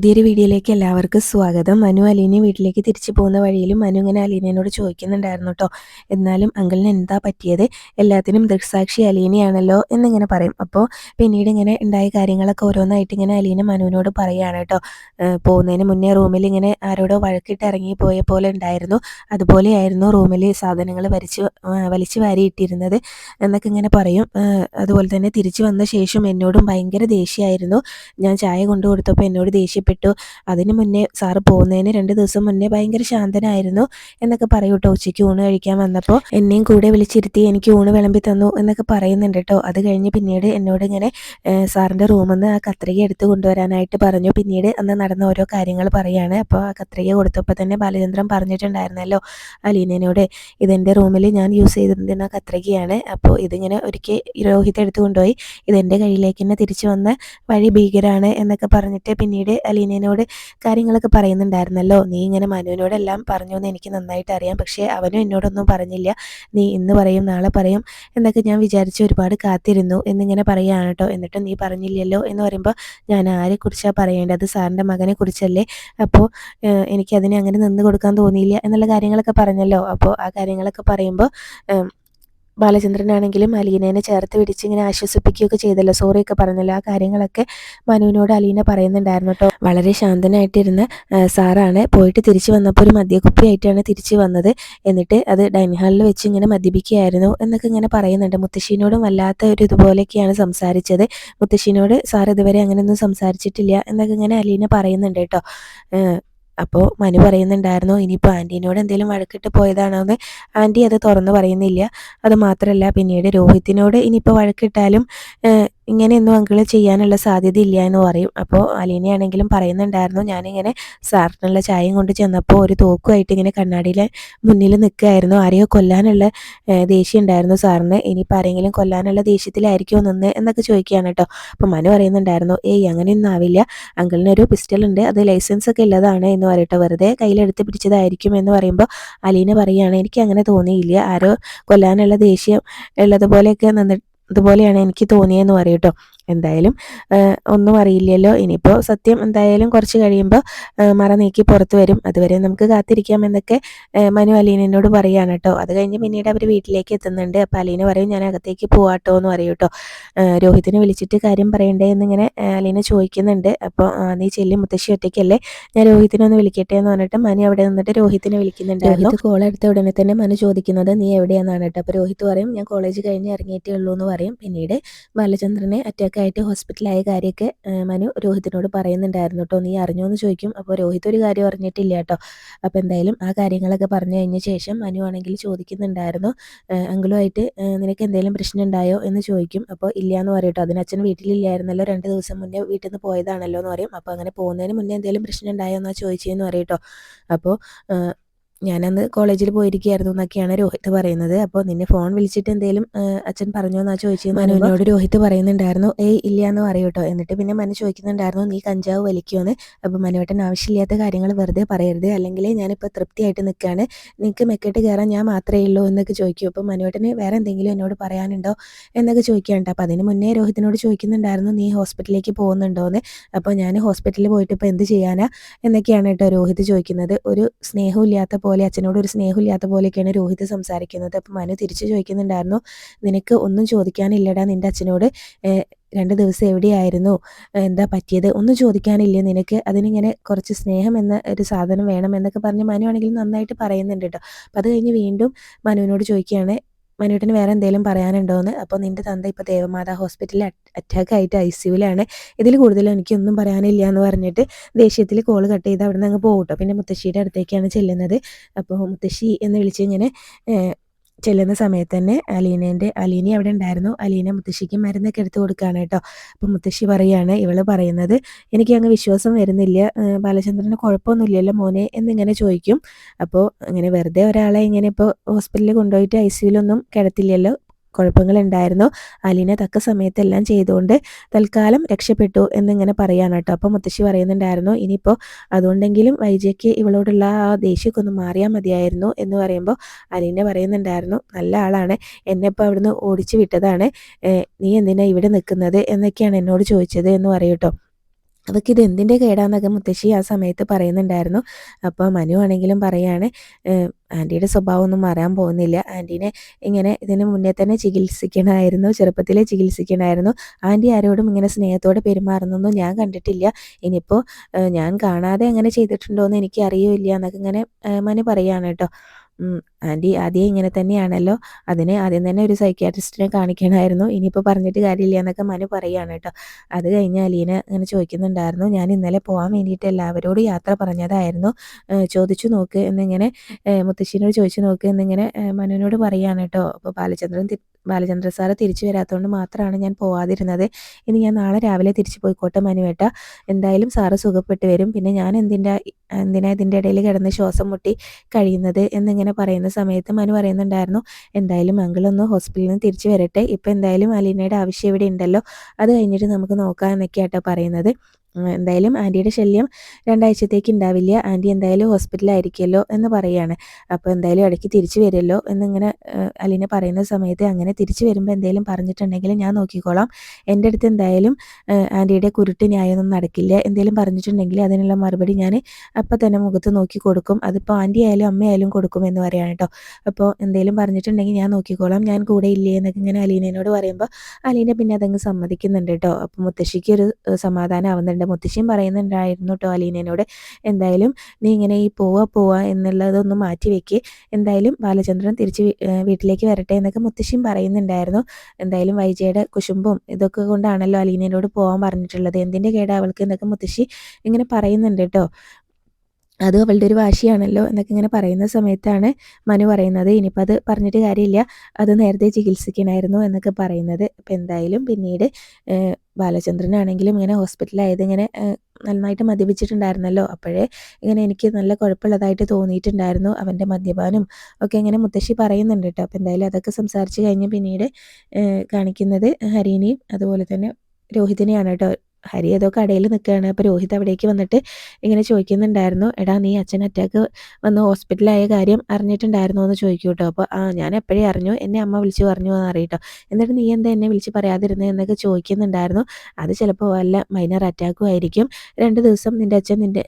പുതിയൊരു വീഡിയോയിലേക്ക് എല്ലാവർക്കും സ്വാഗതം. മനു അലീനെ വീട്ടിലേക്ക് തിരിച്ചു പോകുന്ന വഴിയിൽ മനു ഇങ്ങനെ അലീനയോട് ചോദിക്കുന്നുണ്ടായിരുന്നു കേട്ടോ എന്നാലും അങ്കിളിന് എന്താ പറ്റിയത്? എല്ലാത്തിനും ദൃക്സാക്ഷി അലീനയാണല്ലോ എന്നിങ്ങനെ പറയും. അപ്പോൾ പിന്നീട് ഇങ്ങനെ ഉണ്ടായ കാര്യങ്ങളൊക്കെ ഓരോന്നായിട്ട് ഇങ്ങനെ അലീന മനുവിനോട് പറയുകയാണ് കേട്ടോ പോകുന്നതിന് മുന്നേ റൂമിൽ ഇങ്ങനെ ആരോടോ വഴക്കിട്ട് ഇറങ്ങി പോയ പോലെ ഉണ്ടായിരുന്നു. അതുപോലെയായിരുന്നു റൂമിൽ സാധനങ്ങൾ വലിച്ച് വലിച്ചു വാരിയിട്ടിരുന്നത് എന്നൊക്കെ ഇങ്ങനെ പറയും. അതുപോലെ തന്നെ തിരിച്ചു വന്ന ശേഷം എന്നോടും ഭയങ്കര ദേഷ്യമായിരുന്നു ഞാൻ ചായ കൊണ്ടു കൊടുത്തപ്പോൾ എന്നോട് ദേഷ്യപ്പെട്ടു ഇഷ്ടപ്പെട്ടു അതിന് മുന്നേ സാറ് പോകുന്നതിന് രണ്ട് ദിവസം മുന്നേ ഭയങ്കര ശാന്തനായിരുന്നു എന്നൊക്കെ പറയൂ കേട്ടോ ഉച്ചയ്ക്ക് ഊണ് കഴിക്കാൻ വന്നപ്പോൾ എന്നെയും കൂടെ വിളിച്ചിരുത്തി എനിക്ക് ഊണ് വിളമ്പി തന്നു എന്നൊക്കെ പറയുന്നുണ്ട് കേട്ടോ. അത് കഴിഞ്ഞ് പിന്നീട് എന്നോട് ഇങ്ങനെ സാറിന്റെ റൂമിൽ നിന്ന് ആ കത്രിക എടുത്ത് കൊണ്ടുവരാനായിട്ട് പറഞ്ഞു. പിന്നീട് അന്ന് നടന്ന ഓരോ കാര്യങ്ങൾ പറയാണ്. അപ്പോൾ ആ കത്രിക കൊടുത്തപ്പോൾ തന്നെ ബാലചന്ദ്രൻ പറഞ്ഞിട്ടുണ്ടായിരുന്നല്ലോ അലീനയോട് ഇതെന്റെ റൂമിൽ ഞാൻ യൂസ് ചെയ്തിരുന്ന കത്രികയാണ്. അപ്പോൾ ഇതിങ്ങനെ ഒരിക്കൽ രോഹിത് എടുത്തു കൊണ്ടുപോയി. ഇതെന്റെ കയ്യിലേക്ക് തന്നെ തിരിച്ചു വന്ന വഴി ഭീകരാണ് എന്നൊക്കെ പറഞ്ഞിട്ട് പിന്നീട് അലീന അലീനയോട് കാര്യങ്ങളൊക്കെ പറയുന്നുണ്ടായിരുന്നല്ലോ. നീ ഇങ്ങനെ മനുവിനോടെല്ലാം പറഞ്ഞു എന്ന് എനിക്ക് നന്നായിട്ട് അറിയാം. പക്ഷേ അവനും എന്നോടൊന്നും പറഞ്ഞില്ല. നീ ഇന്ന് പറയും നാളെ പറയും എന്നൊക്കെ ഞാൻ വിചാരിച്ച് ഒരുപാട് കാത്തിരുന്നു. എന്നിങ്ങനെ പറയുകയാണ് കേട്ടോ. എന്നിട്ട് നീ പറഞ്ഞില്ലല്ലോ എന്ന് പറയുമ്പോൾ ഞാൻ ആരെക്കുറിച്ചാണ് പറയേണ്ടത്? സാറിന്റെ മകനെ കുറിച്ചല്ലേ അപ്പോൾ എനിക്കതിനെ അങ്ങനെ നിന്ന് കൊടുക്കാൻ തോന്നിയില്ല എന്നുള്ള കാര്യങ്ങളൊക്കെ പറഞ്ഞല്ലോ. അപ്പോൾ ആ കാര്യങ്ങളൊക്കെ പറയുമ്പോൾ ബാലചന്ദ്രനാണെങ്കിലും അലീനേനെ ചേർത്ത് പിടിച്ച് ഇങ്ങനെ ആശ്വസിപ്പിക്കുകയൊക്കെ ചെയ്തല്ലോ. സോറിയൊക്കെ പറഞ്ഞല്ലോ. ആ കാര്യങ്ങളൊക്കെ മനുവിനോട് അലീന പറയുന്നുണ്ടായിരുന്നു കേട്ടോ. വളരെ ശാന്തനായിട്ടിരുന്ന സാറാണ് പോയിട്ട് തിരിച്ചു വന്നപ്പോൾ ഒരു മദ്യക്കുപ്പിയായിട്ടാണ് തിരിച്ചു വന്നത്. എന്നിട്ട് അത് ഡൈനിങ് ഹാളിൽ വെച്ച് ഇങ്ങനെ മദ്യപിക്കുകയായിരുന്നു എന്നൊക്കെ ഇങ്ങനെ പറയുന്നുണ്ട്. മുത്തശ്ശീനോടും വല്ലാത്ത ഒരു ഇതുപോലെയൊക്കെയാണ് സംസാരിച്ചത്. മുത്തശ്ശീനോട് സാർ ഇതുവരെ അങ്ങനെയൊന്നും സംസാരിച്ചിട്ടില്ല എന്നൊക്കെ ഇങ്ങനെ അലീന പറയുന്നുണ്ട് കേട്ടോ. അപ്പോൾ മനു പറയുന്നുണ്ടായിരുന്നു ഇനിയിപ്പോൾ ആന്റീനോട് എന്തെങ്കിലും വഴക്കിട്ട് പോയതാണോ എന്ന് ആന്റി അത് തുറന്നു പറയുന്നില്ല. അത് മാത്രമല്ല പിന്നീട് രോഹിത്തിനോട് ഇനിയിപ്പോൾ വഴക്കിട്ടാലും ഇങ്ങനെയൊന്നും അങ്കിൾ ചെയ്യാനുള്ള സാധ്യത ഇല്ല എന്ന് പറയും. അപ്പോൾ അലീനയാണെങ്കിലും പറയുന്നുണ്ടായിരുന്നു ഞാനിങ്ങനെ സാറിനുള്ള ചായയും കൊണ്ട് ചെന്നപ്പോൾ ഒരു തോക്കുമായിട്ട് ഇങ്ങനെ കണ്ണാടിയിലെ മുന്നിൽ നിൽക്കുകയായിരുന്നു. ആരെയോ കൊല്ലാനുള്ള ദേഷ്യം ഉണ്ടായിരുന്നു സാറിന്. ഇനിയിപ്പോൾ ആരെങ്കിലും കൊല്ലാനുള്ള ദേഷ്യത്തിലായിരിക്കുമോ നിന്ന് എന്നൊക്കെ ചോദിക്കുകയാണ് കേട്ടോ. അപ്പോൾ മനു പറയുന്നുണ്ടായിരുന്നു ഏയ് അങ്ങനെയൊന്നും ആവില്ല. അങ്കിളിനൊരു പിസ്റ്റൽ ഉണ്ട്. അത് ലൈസൻസ് ഒക്കെ ഉള്ളതാണ് എന്ന് പറയട്ടെ വെറുതെ കയ്യിലെടുത്ത് പിടിച്ചതായിരിക്കും എന്ന് പറയുമ്പോൾ അലീന പറയുകയാണ് എനിക്ക് അങ്ങനെ തോന്നിയില്ല. ആരോ കൊല്ലാനുള്ള ദേഷ്യം ഉള്ളതുപോലെയൊക്കെ നിന്നിട്ട് അതുപോലെയാണ് എനിക്ക് തോന്നിയെന്ന് പറയും കേട്ടോ എന്തായാലും ഒന്നും അറിയില്ലല്ലോ. ഇനിയിപ്പോൾ സത്യം എന്തായാലും കുറച്ച് കഴിയുമ്പോൾ മറ നീക്കി പുറത്തു വരും. അതുവരെ നമുക്ക് കാത്തിരിക്കാം എന്നൊക്കെ മനു അലീനോട് പറയാണ് കേട്ടോ അത് കഴിഞ്ഞ് പിന്നീട് അവർ വീട്ടിലേക്ക് എത്തുന്നുണ്ട്. അപ്പോൾ അലീന പറയും ഞാൻ അകത്തേക്ക് പോവാട്ടോ എന്ന് പറയും കേട്ടോ രോഹിതിനെ വിളിച്ചിട്ട് കാര്യം പറയണ്ടേ എന്നിങ്ങനെ അലീന ചോദിക്കുന്നുണ്ട്. അപ്പോൾ നീ ചെല്ലി മുത്തശ്ശി ഒറ്റയ്ക്കല്ലേ? ഞാൻ രോഹിതിനെ ഒന്ന് വിളിക്കട്ടെ എന്ന് പറഞ്ഞിട്ട് മനു അവിടെ നിന്നിട്ട് രോഹിതിനെ വിളിക്കുന്നുണ്ട് കോൾ എടുത്ത ഉടനെ തന്നെ മനു ചോദിക്കുന്നത് നീ എവിടെയാണെന്നാണ് കേട്ടോ അപ്പോൾ രോഹിത് പറയും ഞാൻ കോളേജ് കഴിഞ്ഞ് ഇറങ്ങിയിട്ടേ ഉള്ളൂ എന്ന് പറയും. പിന്നീട് ബാലചന്ദ്രനെ അറ്റാക്ക് ആയിട്ട് ഹോസ്പിറ്റലായ കാര്യമൊക്കെ മനു രോഹിത്തിനോട് പറയുന്നുണ്ടായിരുന്നു കേട്ടോ നീ അറിഞ്ഞോ എന്ന് ചോദിക്കും. അപ്പോൾ രോഹിത് ഒരു കാര്യം അറിഞ്ഞിട്ടില്ല കേട്ടോ അപ്പോൾ എന്തായാലും ആ കാര്യങ്ങളൊക്കെ പറഞ്ഞു കഴിഞ്ഞ ശേഷം മനു ആണെങ്കിൽ ചോദിക്കുന്നുണ്ടായിരുന്നു. അങ്കിളുമായിട്ട് നിനക്ക് എന്തെങ്കിലും പ്രശ്നം ഉണ്ടായോ എന്ന് ചോദിക്കും. അപ്പോൾ ഇല്ല എന്ന് പറയും കേട്ടോ അതിന് അച്ഛൻ വീട്ടിലില്ലായിരുന്നല്ലോ. രണ്ട് ദിവസം മുന്നേ വീട്ടിൽ നിന്ന് പോയതാണല്ലോ എന്ന് പറയും. അപ്പോൾ അങ്ങനെ പോകുന്നതിന് മുന്നേ എന്തെങ്കിലും പ്രശ്നം ഉണ്ടായോ എന്നാ ചോദിച്ചതെന്ന് പറയും കേട്ടോ അപ്പോൾ ഞാനന്ന് കോളേജിൽ പോയിരിക്കുകയായിരുന്നു എന്നൊക്കെയാണ് രോഹിത് പറയുന്നത്. അപ്പോൾ നിന്നെ ഫോൺ വിളിച്ചിട്ട് എന്തെങ്കിലും അച്ഛൻ പറഞ്ഞോ എന്നാ ചോദിച്ചു മനുവിനോട് രോഹിത് പറയുന്നുണ്ടായിരുന്നു ഏയ് ഇല്ല എന്ന് പറയൂട്ടോ എന്നിട്ട് പിന്നെ മനു ചോദിക്കുന്നുണ്ടായിരുന്നു നീ കഞ്ചാവ് വലിക്കുമെന്ന് അപ്പോൾ മനുവേട്ടൻ ആവശ്യമില്ലാത്ത കാര്യങ്ങൾ വെറുതെ പറയരുത്. അല്ലെങ്കിൽ ഞാനിപ്പോൾ തൃപ്തിയായിട്ട് നിൽക്കുകയാണ് നിനക്ക് മെക്കെട്ട് കയറാൻ ഞാൻ മാത്രമേ ഉള്ളൂ എന്നൊക്കെ ചോദിക്കും. അപ്പോൾ മനുവേട്ടന് വേറെ എന്തെങ്കിലും എന്നോട് പറയാനുണ്ടോ? എന്നൊക്കെ ചോദിക്കാനുണ്ട് അപ്പോൾ അതിന് മുന്നേ രോഹിത്തിനോട് ചോദിക്കുന്നുണ്ടായിരുന്നു നീ ഹോസ്പിറ്റലിലേക്ക് പോകുന്നുണ്ടോ എന്ന് അപ്പോൾ ഞാൻ ഹോസ്പിറ്റലിൽ പോയിട്ട് ഇപ്പോൾ എന്ത് ചെയ്യാനാ? എന്നൊക്കെയാണ് കേട്ടോ രോഹിത് ചോദിക്കുന്നത്. ഒരു സ്നേഹമില്ലാത്ത പോലെ അച്ഛനോട് ഒരു സ്നേഹമില്ലാത്ത പോലെയൊക്കെയാണ് രോഹിത് സംസാരിക്കുന്നത്. അപ്പം മനു തിരിച്ചു ചോദിക്കുന്നുണ്ടായിരുന്നു നിനക്ക് ഒന്നും ചോദിക്കാനില്ലടാ നിന്റെ അച്ഛനോട്. രണ്ട് ദിവസം എവിടെയായിരുന്നു? എന്താ പറ്റിയത്? ഒന്നും ചോദിക്കാനില്ലേ നിനക്ക്? അതിനിങ്ങനെ കുറച്ച് സ്നേഹം എന്ന ഒരു സാധനം വേണം എന്നൊക്കെ പറഞ്ഞ് മനു ആണെങ്കിൽ നന്നായിട്ട് പറയുന്നുണ്ട് കേട്ടോ. അപ്പം അത് കഴിഞ്ഞ് വീണ്ടും മനുവിനോട് ചോദിക്കുകയാണ് മനുവേട്ടന് വേറെ എന്തെങ്കിലും പറയാനുണ്ടോയെന്ന് അപ്പോൾ നിന്റെ തന്ത ഇപ്പോൾ ദേവമാതാ ഹോസ്പിറ്റലിൽ അറ്റാക്ക് ആയിട്ട് ഐ സിയുലാണ് ഇതിൽ കൂടുതൽ എനിക്കൊന്നും പറയാനില്ല എന്ന് പറഞ്ഞിട്ട് ദേഷ്യത്തിൽ കോൾ കട്ട് ചെയ്ത് അവിടെ നിന്ന് അങ്ങ് പോകട്ടോ പിന്നെ മുത്തശ്ശിയുടെ അടുത്തേക്കാണ് ചെല്ലുന്നത്. അപ്പോൾ മുത്തശ്ശി എന്ന് വിളിച്ച് ഇങ്ങനെ ചെല്ലുന്ന സമയത്ത് തന്നെ അലീനേന്റെ അലീന അവിടെ ഉണ്ടായിരുന്നു. അലീന മുത്തശ്ശിക്ക് മരുന്നൊക്കെ എടുത്തു കൊടുക്കുകയാണ് കേട്ടോ. അപ്പോൾ മുത്തശ്ശി പറയുകയാണ് ഇവൾ പറയുന്നത് എനിക്ക് അങ്ങ് വിശ്വാസം വരുന്നില്ല. ബാലചന്ദ്രന് കുഴപ്പമൊന്നുമില്ലല്ലോ മോനെ എന്നിങ്ങനെ ചോദിക്കും. അപ്പോൾ ഇങ്ങനെ വെറുതെ ഒരാളെ ഇങ്ങനെ ഇപ്പോൾ ഹോസ്പിറ്റലിൽ കൊണ്ടുപോയിട്ട് ഐ സിയിലൊന്നും കിടത്തില്ലല്ലോ. കുഴപ്പങ്ങളുണ്ടായിരുന്നു. അലീന തക്ക സമയത്തെല്ലാം ചെയ്തുകൊണ്ട് തൽക്കാലം രക്ഷപ്പെട്ടു എന്നിങ്ങനെ പറയാണ് കേട്ടോ. അപ്പോൾ മുത്തശ്ശി പറയുന്നുണ്ടായിരുന്നു ഇനിയിപ്പോൾ അതുകൊണ്ടെങ്കിലും വൈജയ്ക്ക് ഇവളോടുള്ള ആ ദേഷ്യമൊക്കെ ഒന്ന് മാറിയാൽ മതിയായിരുന്നു എന്ന് പറയുമ്പോൾ അലീന പറയുന്നുണ്ടായിരുന്നു നല്ല ആളാണ്. എന്നെ ഇപ്പോൾ അവിടുന്ന് ഓടിച്ചു വിട്ടതാണ്. നീ എന്തിനാ ഇവിടെ നിൽക്കുന്നത്? എന്നൊക്കെയാണ് എന്നോട് ചോദിച്ചത് എന്ന് പറയൂട്ടോ അതൊക്കെ ഇത് എന്തിന്റെ കേടാന്നൊക്കെ മുത്തശ്ശി ആ സമയത്ത് പറയുന്നുണ്ടായിരുന്നു. അപ്പോൾ മനു ആണെങ്കിലും പറയാണ് ആന്റിയുടെ സ്വഭാവമൊന്നും മാറാൻ പോകുന്നില്ല. ആന്റീനെ ഇങ്ങനെ ഇതിന് മുന്നേ തന്നെ ചികിത്സിക്കണമായിരുന്നു ചെറുപ്പത്തിലെ ചികിത്സിക്കണമായിരുന്നു. ആന്റി ആരോടും ഇങ്ങനെ സ്നേഹത്തോടെ പെരുമാറുന്നൊന്നും ഞാൻ കണ്ടിട്ടില്ല. ഇനിയിപ്പോൾ ഞാൻ കാണാതെ അങ്ങനെ ചെയ്തിട്ടുണ്ടോ എന്ന് എനിക്ക് അറിയില്ല എന്നൊക്കെ ഇങ്ങനെ മനു പറയാണ് കേട്ടോ. ആന്റി ആദ്യം ഇങ്ങനെ തന്നെയാണല്ലോ. അതിന് ആദ്യം തന്നെ ഒരു സൈക്യാട്രിസ്റ്റിനെ കാണിക്കണമായിരുന്നു. ഇനിയിപ്പോൾ പറഞ്ഞിട്ട് കാര്യമില്ല എന്നൊക്കെ മനു പറയുകയാണ് കേട്ടോ. അത് കഴിഞ്ഞ് അലീന ഇങ്ങനെ ചോദിക്കുന്നുണ്ടായിരുന്നു. ഞാൻ ഇന്നലെ പോകാൻ വേണ്ടിയിട്ട് എല്ലാവരോടും യാത്ര പറഞ്ഞതായിരുന്നു. ചോദിച്ചു നോക്ക് എന്നിങ്ങനെ മുത്തശ്ശിനോട് ചോദിച്ചു നോക്ക് എന്നിങ്ങനെ മനുവിനോട് പറയുകയാണ് കേട്ടോ. അപ്പോൾ ബാലചന്ദ്രൻ ബാലചന്ദ്ര സാറ് തിരിച്ചു വരാത്തതുകൊണ്ട് മാത്രമാണ് ഞാൻ പോവാതിരുന്നത്. ഇനി ഞാൻ നാളെ രാവിലെ തിരിച്ചു പോയിക്കോട്ടെ മനുവേട്ട എന്തായാലും സാറ് സുഖപ്പെട്ട് വരും. പിന്നെ ഞാൻ എന്തിന്റെ എന്തിനാ ഇതിന്റെ ഇടയിൽ കിടന്ന് ശ്വാസം മുട്ടി കഴിയുന്നത്? എന്നിങ്ങനെ പറയുന്ന സമയത്ത് മനു പറയുന്നുണ്ടായിരുന്നു എന്തായാലും മംഗളൊന്ന് ഹോസ്പിറ്റലിൽ നിന്ന് തിരിച്ചു വരട്ടെ. ഇപ്പം എന്തായാലും അലീനയുടെ ആവശ്യം ഇവിടെ ഉണ്ടല്ലോ. അത് കഴിഞ്ഞിട്ട് നമുക്ക് നോക്കാം എന്നൊക്കെയാട്ടോ പറയുന്നത്. എന്തായാലും ആന്റിയുടെ ശല്യം രണ്ടാഴ്ചത്തേക്ക് ഉണ്ടാവില്ല ആന്റി എന്തായാലും ഹോസ്പിറ്റലായിരിക്കുമല്ലോ എന്ന് പറയുകയാണ് അപ്പോൾ എന്തായാലും ഇടയ്ക്ക് തിരിച്ചു വരുമല്ലോ എന്നിങ്ങനെ അലീന പറയുന്ന സമയത്ത് അങ്ങനെ തിരിച്ചു വരുമ്പോൾ എന്തെങ്കിലും പറഞ്ഞിട്ടുണ്ടെങ്കിൽ ഞാൻ നോക്കിക്കോളാം. എന്റെ അടുത്ത് എന്തായാലും ആന്റിയുടെ കുരുട്ട് ന്യായമൊന്നും നടക്കില്ല. എന്തെങ്കിലും പറഞ്ഞിട്ടുണ്ടെങ്കിൽ അതിനുള്ള മറുപടി ഞാൻ അപ്പം തന്നെ മുഖത്ത് നോക്കി കൊടുക്കും. അതിപ്പോൾ ആന്റി ആയാലും അമ്മയായാലും കൊടുക്കും എന്ന് പറയാണ് കേട്ടോ അപ്പോൾ എന്തെങ്കിലും പറഞ്ഞിട്ടുണ്ടെങ്കിൽ ഞാൻ നോക്കിക്കോളാം. ഞാൻ കൂടെ ഇല്ലേ എന്നൊക്കെ ഇങ്ങനെ അലീനയോട് പറയുമ്പോൾ അലീന പിന്നെ അതങ്ങ് സമ്മതിക്കുന്നുണ്ട് കേട്ടോ അപ്പോൾ മുത്തശ്ശിക്ക് ഒരു സമാധാനം ആവുന്നുണ്ട് എന്റെ മുത്തശ്ശിയും പറയുന്നുണ്ടായിരുന്നു കേട്ടോ അലീനയോട് എന്തായാലും നീ ഇങ്ങനെ ഈ പോവാ പോവാ എന്നുള്ളതൊന്ന് മാറ്റി വെക്ക്. എന്തായാലും ബാലചന്ദ്രൻ തിരിച്ച് വീട്ടിലേക്ക് വരട്ടെ എന്നൊക്കെ മുത്തശ്ശിയും പറയുന്നുണ്ടായിരുന്നു. എന്തായാലും വൈജയുടെ കുശുമ്പും ഇതൊക്കെ കൊണ്ടാണല്ലോ അലീനയോട് പോകാൻ പറഞ്ഞിട്ടുള്ളത്. എന്തിന്റെ കേടാ അവൾക്ക്? എന്നൊക്കെ മുത്തശ്ശി ഇങ്ങനെ പറയുന്നുണ്ട് കേട്ടോ അത് അവളുടെ ഒരു വാശിയാണല്ലോ എന്നൊക്കെ ഇങ്ങനെ പറയുന്ന സമയത്താണ് മനു പറയുന്നത്. ഇനിയിപ്പോൾ അത് പറഞ്ഞിട്ട് കാര്യമില്ല. അത് നേരത്തെ ചികിത്സിക്കണമായിരുന്നു എന്നൊക്കെ പറയുന്നത്. അപ്പം എന്തായാലും പിന്നീട് ബാലചന്ദ്രനാണെങ്കിലും ഇങ്ങനെ ഹോസ്പിറ്റലായത് ഇങ്ങനെ നന്നായിട്ട് മദ്യപിച്ചിട്ടുണ്ടായിരുന്നല്ലോ. അപ്പോഴേ ഇങ്ങനെ എനിക്ക് നല്ല കുഴപ്പമുള്ളതായിട്ട് തോന്നിയിട്ടുണ്ടായിരുന്നു. അവന്റെ മദ്യപാനും ഒക്കെ ഇങ്ങനെ മുത്തശ്ശി പറയുന്നുണ്ട് കേട്ടോ. അപ്പോൾ എന്തായാലും അതൊക്കെ സംസാരിച്ച് കഴിഞ്ഞ് പിന്നീട് കാണിക്കുന്നത് ഹരീനെയും അതുപോലെ തന്നെ രോഹിതിനെയാണ് കേട്ടോ ഹരി ഏതോ കടയിൽ നിൽക്കുകയാണ്. അപ്പോൾ രോഹിത് അവിടേക്ക് വന്നിട്ട് ഇങ്ങനെ ചോദിക്കുന്നുണ്ടായിരുന്നു എടാ നീ അച്ഛൻ അറ്റാക്ക് വന്ന് ഹോസ്പിറ്റലായ കാര്യം അറിഞ്ഞിട്ടുണ്ടായിരുന്നോ? എന്ന് ചോദിക്കും കേട്ടോ അപ്പോൾ ആ ഞാൻ എപ്പോഴേ അറിഞ്ഞു? എന്നെ അമ്മ വിളിച്ച് പറഞ്ഞു എന്ന് അറിയട്ടോ. എന്നിട്ട് നീ എന്താ എന്നെ വിളിച്ച് പറയാതിരുന്നത് എന്നൊക്കെ ചോദിക്കുന്നുണ്ടായിരുന്നു. അത് ചിലപ്പോൾ വല്ല മൈനർ അറ്റാക്കും ആയിരിക്കും. രണ്ട് ദിവസം നിന്റെ അച്ഛൻ നിന്റെ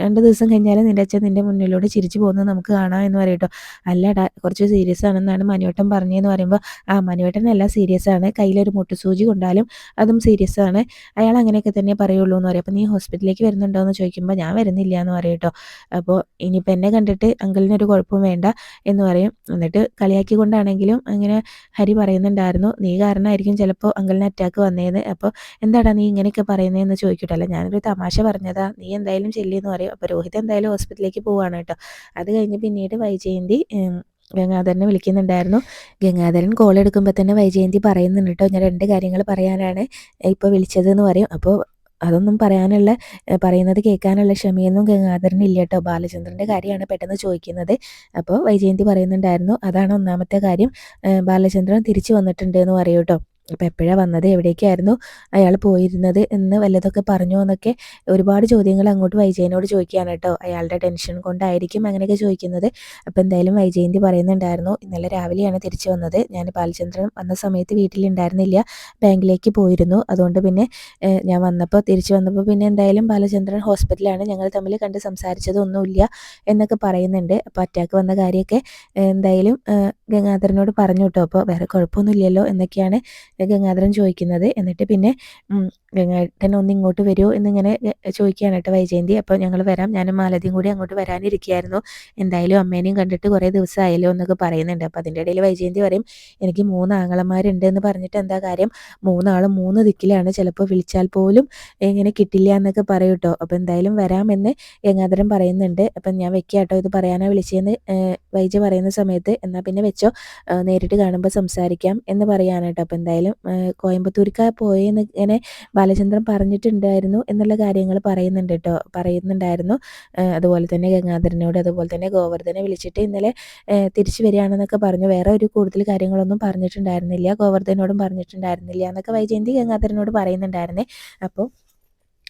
രണ്ട് ദിവസം കഴിഞ്ഞാൽ നിന്റെ അച്ഛൻ നിന്റെ മുന്നിലൂടെ ചിരിച്ചു പോകുന്നത് നമുക്ക് കാണാം എന്ന് പറയട്ടോ അല്ലടാ കുറച്ച് സീരിയസ് ആണെന്നാണ് മനുവേട്ടൻ പറഞ്ഞതെന്ന് പറയുമ്പോൾ ആ മനുവേട്ടൻ എല്ലാം സീരിയസ് ആണ്. കയ്യിലൊരു മുട്ടുസൂചി കൊണ്ടാലും അതും സീരിയസ് ആണ്. അയാൾ അങ്ങനെയൊക്കെ തന്നെ പറയുള്ളൂ എന്ന് പറയും. അപ്പോൾ നീ ഹോസ്പിറ്റലിലേക്ക് വരുന്നുണ്ടോ എന്ന് ചോദിക്കുമ്പോൾ ഞാൻ വരുന്നില്ല എന്ന് പറയും കേട്ടോ. അപ്പോൾ ഇനിയിപ്പോൾ എന്നെ കണ്ടിട്ട് അങ്കിളിനൊരു കുഴപ്പവും വേണ്ട എന്ന് പറയും. എന്നിട്ട് കളിയാക്കിക്കൊണ്ടാണെങ്കിലും അങ്ങനെ ഹരി പറയുന്നുണ്ടായിരുന്നു നീ കാരണമായിരിക്കും ചിലപ്പോൾ അങ്കിളിന് അറ്റാക്ക് വന്നേന്ന്. അപ്പോൾ എന്താടാ നീ ഇങ്ങനെയൊക്കെ പറയുന്നതെന്ന് ചോദിക്കട്ടെ. അല്ല ഞാനൊരു തമാശ പറഞ്ഞതാ. നീ എന്തായാലും ചെല്ലിയെന്ന് പറയും. അപ്പോൾ രോഹിത് എന്തായാലും ഹോസ്പിറ്റലിലേക്ക് പോവുകയാണ് കേട്ടോ. അത് കഴിഞ്ഞ് പിന്നീട് വൈജയന്തി ഗംഗാധരനെ വിളിക്കുന്നുണ്ടായിരുന്നു. ഗംഗാധരൻ കോൾ എടുക്കുമ്പോൾ തന്നെ വൈജയന്തി പറയുന്നുണ്ട് കേട്ടോ ഞാൻ രണ്ട് കാര്യങ്ങൾ പറയാനാണ് ഇപ്പോൾ വിളിച്ചതെന്ന് പറയും. അപ്പോൾ അതൊന്നും പറയാനുള്ള പറയുന്നത് കേൾക്കാനുള്ള ക്ഷമയൊന്നും ഗംഗാധരനില്ല കേട്ടോ. ബാലചന്ദ്രന്റെ കാര്യമാണ് പെട്ടെന്ന് ചോദിക്കുന്നത്. അപ്പോൾ വൈജയന്തി പറയുന്നുണ്ടായിരുന്നു അതാണ് ഒന്നാമത്തെ കാര്യം. ബാലചന്ദ്രൻ തിരിച്ചു വന്നിട്ടുണ്ട് എന്ന് പറയൂ കേട്ടോ. അപ്പോൾ എപ്പോഴാണ് വന്നത്? എവിടേക്കായിരുന്നു അയാൾ പോയിരുന്നത്? എന്ന് വല്ലതൊക്കെ പറഞ്ഞു എന്നൊക്കെ ഒരുപാട് ചോദ്യങ്ങൾ അങ്ങോട്ട് വൈജയനോട് ചോദിക്കുകയാണ് കേട്ടോ. അയാളുടെ ടെൻഷൻ കൊണ്ടായിരിക്കും അങ്ങനെയൊക്കെ ചോദിക്കുന്നത്. അപ്പോൾ എന്തായാലും വൈജയന്തി പറയുന്നുണ്ടായിരുന്നു ഇന്നലെ രാവിലെയാണ് തിരിച്ചു വന്നത്. ഞാൻ ബാലചന്ദ്രൻ വന്ന സമയത്ത് വീട്ടിലുണ്ടായിരുന്നില്ല. ബാങ്കിലേക്ക് പോയിരുന്നു. അതുകൊണ്ട് പിന്നെ ഞാൻ വന്നപ്പോൾ തിരിച്ചു വന്നപ്പോൾ പിന്നെ എന്തായാലും ബാലചന്ദ്രൻ ഹോസ്പിറ്റലാണ് ഞങ്ങൾ തമ്മിൽ കണ്ട് സംസാരിച്ചതൊന്നുമില്ല എന്നൊക്കെ പറയുന്നുണ്ട്. അപ്പോൾ അറ്റാക്ക് വന്ന കാര്യമൊക്കെ എന്തായാലും ഗംഗാധരനോട് പറഞ്ഞു കേട്ടോ. അപ്പോൾ വേറെ കുഴപ്പമൊന്നുമില്ലല്ലോ എന്നൊക്കെയാണ് ഗംഗാധരൻ ചോദിക്കുന്നത്. എന്നിട്ട് പിന്നെ ഗംഗാധരൻ ഒന്ന് ഇങ്ങോട്ട് വരുമോ എന്നിങ്ങനെ ചോദിക്കുകയാണ് കേട്ടോ വൈജയന്തി. അപ്പോൾ ഞങ്ങൾ വരാം. ഞാനും മാലതിയും കൂടി അങ്ങോട്ട് വരാനിരിക്കുകയായിരുന്നു. എന്തായാലും അമ്മേനെയും കണ്ടിട്ട് കുറേ ദിവസമായല്ലോ എന്നൊക്കെ പറയുന്നുണ്ട്. അപ്പോൾ അതിന്റെ ഇടയിൽ വൈജയന്തി പറയും എനിക്ക് മൂന്ന് ആങ്ങളമാരുണ്ട് എന്ന് പറഞ്ഞിട്ട് എന്താ കാര്യം? മൂന്നാളും മൂന്ന് ദിക്കിലാണ്. ചിലപ്പോൾ വിളിച്ചാൽ പോലും ഇങ്ങനെ കിട്ടില്ല എന്നൊക്കെ പറയും കേട്ടോ. അപ്പോൾ എന്തായാലും വരാമെന്ന് ഗംഗാധരൻ പറയുന്നുണ്ട്. അപ്പം ഞാൻ വെക്കാം കേട്ടോ. ഇത് പറയാനാണ് വിളിച്ചതെന്ന് വൈജ പറയുന്ന സമയത്ത്. എന്നാൽ പിന്നെ വെച്ചോ നേരിട്ട് കാണുമ്പോൾ സംസാരിക്കാം എന്ന് പറയാനാട്ടോ അപ്പോൾ എന്തായാലും എന്തായാലും കോയമ്പത്തൂർക്കാ പോയെന്ന് ഇങ്ങനെ ബാലചന്ദ്രൻ പറഞ്ഞിട്ടുണ്ടായിരുന്നു എന്നുള്ള കാര്യങ്ങൾ പറയുന്നുണ്ട് കേട്ടോ പറയുന്നുണ്ടായിരുന്നു. അതുപോലെ തന്നെ ഗംഗാധരനോട് അതുപോലെ തന്നെ ഗോവർദ്ധനെ വിളിച്ചിട്ട് ഇന്നലെ തിരിച്ചു വരികയാണെന്നൊക്കെ പറഞ്ഞു. വേറെ ഒരു കൂടുതൽ കാര്യങ്ങളൊന്നും പറഞ്ഞിട്ടുണ്ടായിരുന്നില്ല ഗോവർദ്ധനോടും പറഞ്ഞിട്ടുണ്ടായിരുന്നില്ല എന്നൊക്കെ വൈജയന്തി ഗംഗാധരനോട് പറയുന്നുണ്ടായിരുന്നേ. അപ്പോൾ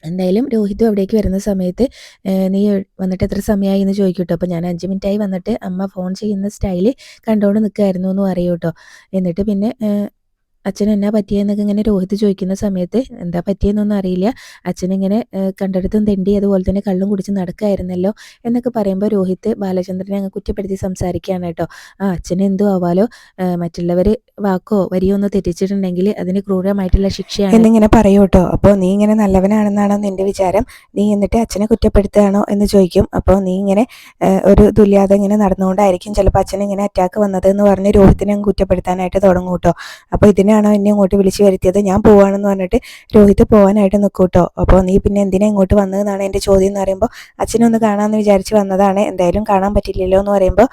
എന്തായാലും രോഹിതും അവിടേക്ക് വരുന്ന സമയത്ത് നീ വന്നിട്ട് എത്ര സമയമായി എന്ന് ചോദിക്കൂട്ടോ അപ്പോൾ ഞാൻ അഞ്ച് മിനിറ്റായി വന്നിട്ട് അമ്മ ഫോൺ ചെയ്യുന്ന സ്റ്റൈൽ കണ്ടുകൊണ്ട് നിൽക്കുമായിരുന്നു എന്ന് പറയൂട്ടോ എന്നിട്ട് പിന്നെ അച്ഛൻ എന്നാ പറ്റിയെന്നൊക്കെ ഇങ്ങനെ രോഹിത് ചോദിക്കുന്ന സമയത്ത് എന്താ പറ്റിയെന്നൊന്നും അറിയില്ല. അച്ഛൻ ഇങ്ങനെ കണ്ടെടുത്തും തെണ്ടി അതുപോലെ തന്നെ കള്ളും കുടിച്ച് നടക്കായിരുന്നല്ലോ എന്നൊക്കെ പറയുമ്പോൾ രോഹിത് ബാലചന്ദ്രനെ അങ്ങ് കുറ്റപ്പെടുത്തി സംസാരിക്കുകയാണ് കേട്ടോ. ആ അച്ഛൻ എന്തോ ആവാലോ? മറ്റുള്ളവർ വാക്കോ വരിയോ ഒന്ന് തെറ്റിച്ചിട്ടുണ്ടെങ്കിൽ അതിന് ക്രൂരമായിട്ടുള്ള ശിക്ഷയാണ്. എന്നിങ്ങനെ പറയൂ കേട്ടോ. അപ്പോൾ നീ ഇങ്ങനെ നല്ലവനാണെന്നാണോ നിന്റെ വിചാരം? നീ എന്നിട്ട് അച്ഛനെ കുറ്റപ്പെടുത്തുകയാണോ എന്ന് ചോദിക്കും. അപ്പോൾ നീ ഇങ്ങനെ ഒരു തുല്യാതെ ഇങ്ങനെ നടന്നുകൊണ്ടായിരിക്കും ചിലപ്പോൾ അച്ഛനെ ഇങ്ങനെ അറ്റാക്ക് വന്നത് എന്ന് പറഞ്ഞ് രോഹിത്തിനെ കുറ്റപ്പെടുത്താനായിട്ട് തുടങ്ങും കേട്ടോ. അപ്പോൾ ഇതിനാണോ എന്നെ ഇങ്ങോട്ട് വിളിച്ചു വരുത്തിയത്? ഞാൻ പോവാണെന്ന് പറഞ്ഞിട്ട് രോഹിത് പോകാനായിട്ട് നിൽക്കൂട്ടോ കേട്ടോ അപ്പോൾ നീ പിന്നെ എന്തിനാ ഇങ്ങോട്ട് വന്നതെന്നാണ് എന്റെ ചോദ്യം എന്ന് പറയുമ്പോൾ അച്ഛനൊന്ന് കാണാമെന്ന് വിചാരിച്ച് വന്നതാണ്. എന്തായാലും കാണാൻ പറ്റില്ലല്ലോ എന്ന് പറയുമ്പോൾ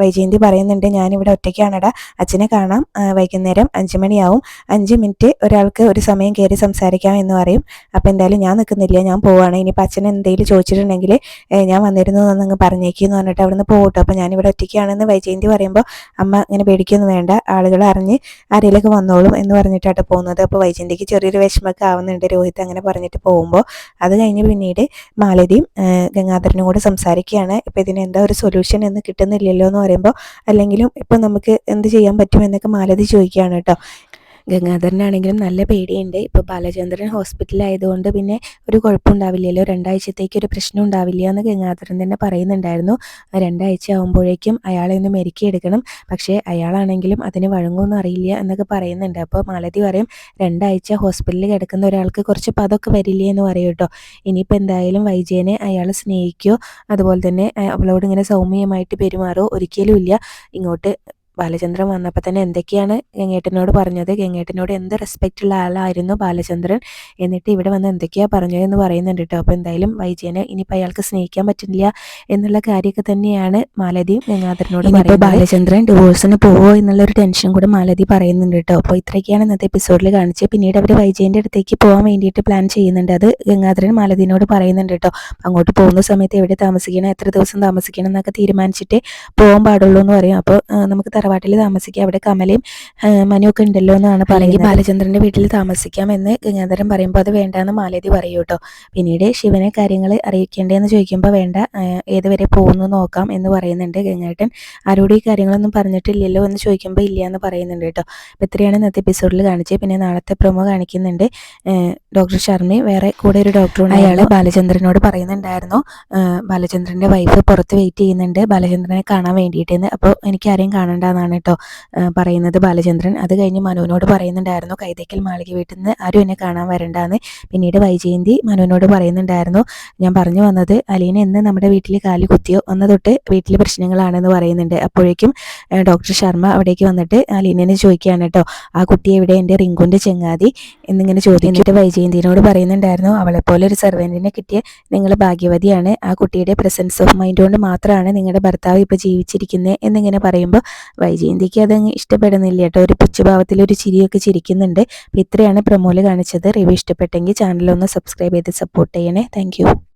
വൈജയന്തി പറയുന്നുണ്ട് ഞാനിവിടെ ഒറ്റയ്ക്കാണടാ. അച്ഛനെ കാണാം. വൈകുന്നേരം അഞ്ച് മണിയാവും. അഞ്ച് മിനിറ്റ് ഒരാൾക്ക് ഒരു സമയം കയറി സംസാരിക്കാം എന്ന് പറയും. അപ്പോൾ എന്തായാലും ഞാൻ നിൽക്കുന്നില്ല ഞാൻ പോവാണ്. ഇനിയിപ്പോൾ അച്ഛൻ എന്തെങ്കിലും ചോദിച്ചിട്ടുണ്ടെങ്കിൽ ഞാൻ വന്നിരുന്നു എന്നങ്ങ് പറഞ്ഞേക്കെന്ന് പറഞ്ഞിട്ട് അവിടുന്ന് പോകട്ടോ അപ്പോൾ ഞാനിവിടെ ഒറ്റയ്ക്കാണെന്ന് വൈജയന്തി പറയുമ്പോൾ അമ്മ ഇങ്ങനെ പേടിക്കൊന്നും വേണ്ട. ആളുകൾ അറിഞ്ഞ് ആരെങ്കിലൊക്കെ വന്നോളും എന്ന് പറഞ്ഞിട്ടാണ് പോകുന്നത്. അപ്പോൾ വൈജന്തിക്ക് ചെറിയൊരു വിഷമമൊക്കെ ആവുന്നുണ്ട്. രോഹിത് അങ്ങനെ പറഞ്ഞിട്ട് പോകുമ്പോൾ അത് കഴിഞ്ഞ് പിന്നീട് മാലതിയും ഗംഗാധരനും കൂടെ സംസാരിക്കുകയാണ്. ഇപ്പം ഇതിന് എന്താ ഒരു സൊല്യൂഷൻ എന്ന് കിട്ടുന്നില്ലല്ലോ എന്ന് പറയുമ്പോൾ അല്ലെങ്കിലും ഇപ്പം നമുക്ക് എന്ത് ചെയ്യാൻ പറ്റുമെന്നൊക്കെ മാലതി ചോദിക്കുകയാണ് കേട്ടോ. ഗംഗാധരനാണെങ്കിലും നല്ല പേടിയുണ്ട്. ഇപ്പോൾ ബാലചന്ദ്രൻ ഹോസ്പിറ്റലായതുകൊണ്ട് പിന്നെ ഒരു കുഴപ്പമുണ്ടാവില്ലല്ലോ. രണ്ടാഴ്ചത്തേക്ക് ഒരു പ്രശ്നം ഉണ്ടാവില്ല എന്ന് ഗംഗാധരൻ തന്നെ പറയുന്നുണ്ടായിരുന്നു. രണ്ടാഴ്ച ആകുമ്പോഴേക്കും അയാളെ ഒന്ന് മെരുക്കിയെടുക്കണം. പക്ഷേ അയാളാണെങ്കിലും അതിന് വഴങ്ങുമെന്ന് അറിയില്ല എന്നൊക്കെ പറയുന്നുണ്ട്. അപ്പോൾ മാലതി പറയും രണ്ടാഴ്ച ഹോസ്പിറ്റലിൽ കിടക്കുന്ന ഒരാൾക്ക് കുറച്ച് പതൊക്കെ വരില്ല എന്ന് പറയും കേട്ടോ. ഇനിയിപ്പോൾ എന്തായാലും വൈജയനെ അയാൾ സ്നേഹിക്കോ. അതുപോലെ തന്നെ അവളോട് ഇങ്ങനെ സൗമ്യമായിട്ട് പെരുമാറോ. ഒരിക്കലും ഇല്ല. ഇങ്ങോട്ട് ബാലചന്ദ്രൻ വന്നപ്പോൾ തന്നെ എന്തൊക്കെയാണ് ഗംഗേട്ടനോട് പറഞ്ഞത്? ഗംഗേട്ടനോട് എന്ത് റെസ്പെക്റ്റ് ഉള്ള ആളായിരുന്നു ബാലചന്ദ്രൻ? എന്നിട്ട് ഇവിടെ വന്ന് എന്തൊക്കെയാണ് പറഞ്ഞത് എന്ന് പറയുന്നുണ്ട് കേട്ടോ അപ്പോൾ എന്തായാലും വൈജയനെ ഇനിയിപ്പോൾ അയാൾക്ക് സ്നേഹിക്കാൻ പറ്റില്ല എന്നുള്ള കാര്യമൊക്കെ തന്നെയാണ് മാലതിയും ഗംഗാധരനോട് പറയുന്നത്. ബാലചന്ദ്രൻ ഡിവോഴ്സിന് പോവോ എന്നുള്ളൊരു ടെൻഷൻ കൂടെ മാലതി പറയുന്നുണ്ട് കേട്ടോ അപ്പോൾ ഇത്രയൊക്കെയാണ് ഇന്നത്തെ എപ്പിസോഡിൽ കാണിച്ചത്. പിന്നീട് അവർ വൈജയന്റെ അടുത്തേക്ക് പോകാൻ വേണ്ടിയിട്ട് പ്ലാൻ ചെയ്യുന്നുണ്ട്. അത് ഗംഗാധരൻ മാലതിനോട് പറയുന്നുണ്ട് കേട്ടോ അങ്ങോട്ട് പോകുന്ന സമയത്ത് എവിടെ താമസിക്കണം എത്ര ദിവസം താമസിക്കണം എന്നൊക്കെ തീരുമാനിച്ചിട്ട് പോകാൻ പാടുള്ളൂ എന്ന് പറയും. അപ്പോൾ നമുക്ക് തറവാട്ടിൽ താമസിക്കുക. അവിടെ കമലയും മനുവൊക്കെ ഉണ്ടല്ലോ എന്നാണ് പറയുന്നത്. ബാലചന്ദ്രന്റെ വീട്ടിൽ താമസിക്കാം എന്ന് ഗംഗാധരൻ പറയുമ്പോൾ അത് വേണ്ടാന്ന് മാലതി പറയൂ കേട്ടോ. പിന്നീട് ശിവനെ കാര്യങ്ങൾ അറിയിക്കേണ്ടതെന്ന് ചോദിക്കുമ്പോൾ വേണ്ട ഏതുവരെ പോകുന്നു നോക്കാം എന്ന് പറയുന്നുണ്ട് ഗംഗേട്ടൻ ആരോടും ഈ കാര്യങ്ങളൊന്നും പറഞ്ഞിട്ടില്ലല്ലോ എന്ന് ചോദിക്കുമ്പോൾ ഇല്ല എന്ന് പറയുന്നുണ്ട് കേട്ടോ. അപ്പോൾ ഇത്രയാണ് ഇന്നത്തെ എപ്പിസോഡിൽ കാണിച്ചത്. പിന്നെ നാളത്തെ പ്രൊമോ കാണിക്കുന്നുണ്ട്. ഡോക്ടർ ശർമ്മി വേറെ കൂടെ ഒരു ഡോക്ടറുണ്ട് അയാൾ ബാലചന്ദ്രനോട് പറയുന്നുണ്ടായിരുന്നു. ബാലചന്ദ്രന്റെ വൈഫ് പുറത്ത് വെയിറ്റ് ചെയ്യുന്നുണ്ട്. ബാലചന്ദ്രനെ കാണാൻ വേണ്ടിയിട്ടെന്ന്. അപ്പോൾ എനിക്ക് ആരെയും കാണണ്ട എന്നാണ് കേട്ടോ പറയുന്നത് ബാലചന്ദ്രൻ. അത് കഴിഞ്ഞ് മനുവിനോട് പറയുന്നുണ്ടായിരുന്നു കൈതയ്ക്കൽ മാളിക വീട്ടിൽ നിന്ന് ആരും എന്നെ കാണാൻ വരണ്ടാന്ന്. പിന്നീട് വൈജയന്തി മനുവിനോട് പറയുന്നുണ്ടായിരുന്നു ഞാൻ പറഞ്ഞു വന്നത് അലീന എന്ന് നമ്മുടെ വീട്ടിൽ കാലി കുത്തിയോ? ഒന്ന് തൊട്ട് വീട്ടിൽ പ്രശ്നങ്ങളാണെന്ന് പറയുന്നുണ്ട്. അപ്പോഴേക്കും ഡോക്ടർ ശർമ്മ അവിടേക്ക് വന്നിട്ട് അലീനനെ ചോദിക്കുകയാണ് കേട്ടോ ആ കുട്ടി എവിടെ? എന്റെ റിങ്കുന്റെ ചെങ്ങാതി? എന്നിങ്ങനെ ചോദിച്ചിട്ട് വൈജയന്തിനോട് പറയുന്നുണ്ടായിരുന്നു അവളെപ്പോലെ ഒരു സർവന്റിനെ കിട്ടിയ നിങ്ങൾ ഭാഗ്യവതിയാണ്. ആ കുട്ടിയുടെ പ്രസൻസ് ഓഫ് മൈൻഡ് കൊണ്ട് മാത്രമാണ് നിങ്ങളുടെ ഭർത്താവ് ഇപ്പോൾ ജീവിച്ചിരിക്കുന്നത് എന്നിങ്ങനെ പറയുമ്പോൾ വൈജയന്തിക്ക് അത് ഇഷ്ടപ്പെടുന്നില്ല കേട്ടോ. ഒരു പുച്ഛഭാവത്തിൽ ഒരു ചിരിയൊക്കെ ചിരിക്കുന്നുണ്ട്. അപ്പോൾ ഇത്രയാണ് പ്രമോൽ കാണിച്ചത്. റിവ്യൂ ഇഷ്ടപ്പെട്ടെങ്കിൽ ചാനലൊന്ന് സബ്സ്ക്രൈബ് ചെയ്ത് സപ്പോർട്ട് ചെയ്യണേ. താങ്ക്